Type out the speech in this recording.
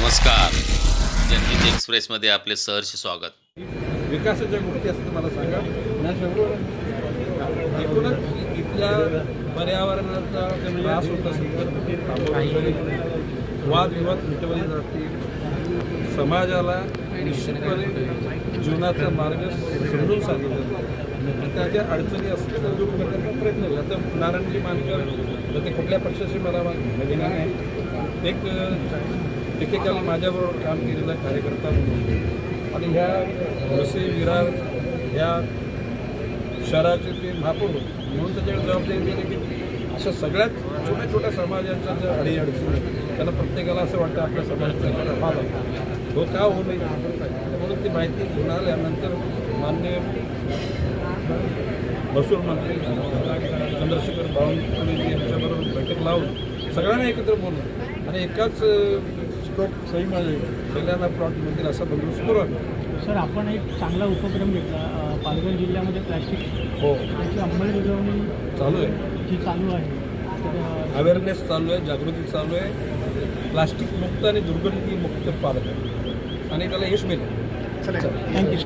नमस्कार. जनहित एक्सप्रेसमध्ये आपले सहर्ष स्वागत. विकासाच्या गोष्टी असतात मला सांगा. एकूणच इथल्या पर्यावरणाचा त्रास होत असेल तर वादविवाद मिटवले जातील. समाजाला निश्चितपणे जीवनाचा मार्ग समजून सांगितला जातो आणि त्याच्या अडचणी असतील तर दूर करण्याचा प्रयत्न केला. आता नारायणजी मानकर तर ते कुठल्या पक्षाशी मला माहिती नाही. एक एकेकाला माझ्याबरोबर काम केलेला कार्यकर्ता म्हणून. आणि ह्या वसई विरार ह्या शहराचे ते महापौर होते म्हणून त्याच्याकडे जबाबदारी दिली की अशा सगळ्यात छोट्या छोट्या समाजाच्या ज्या अडीअडचणी त्यांना प्रत्येकाला असं वाटतं आपल्या समाजाचा व्हावा तो का होऊ नये म्हणून ती माहिती घेऊन आल्यानंतर मान्य महसूल मंत्री चंद्रशेखर बावनकुळे यांच्याबरोबर बैठक लावून सगळ्यांना एकत्र बोलून आणि एकाच स्टोक सहीमध्ये सगळ्यांना प्लॉट मिळतील असा बंदोबस्त करू आम्ही सर आपण एक चांगला उपक्रम घेतला अ, पालघर जिल्ह्यामध्ये प्लॅस्टिक हो. ची अंमलबजावणी चालू आहे. जी चालू आहे. तर अ, अवेअरनेस चालू आहे जागृती चालू आहे. प्लास्टिक मुक्त आणि दुर्गंधी मुक्त पालक आहे आणि त्याला यश मिळेल थँक्यू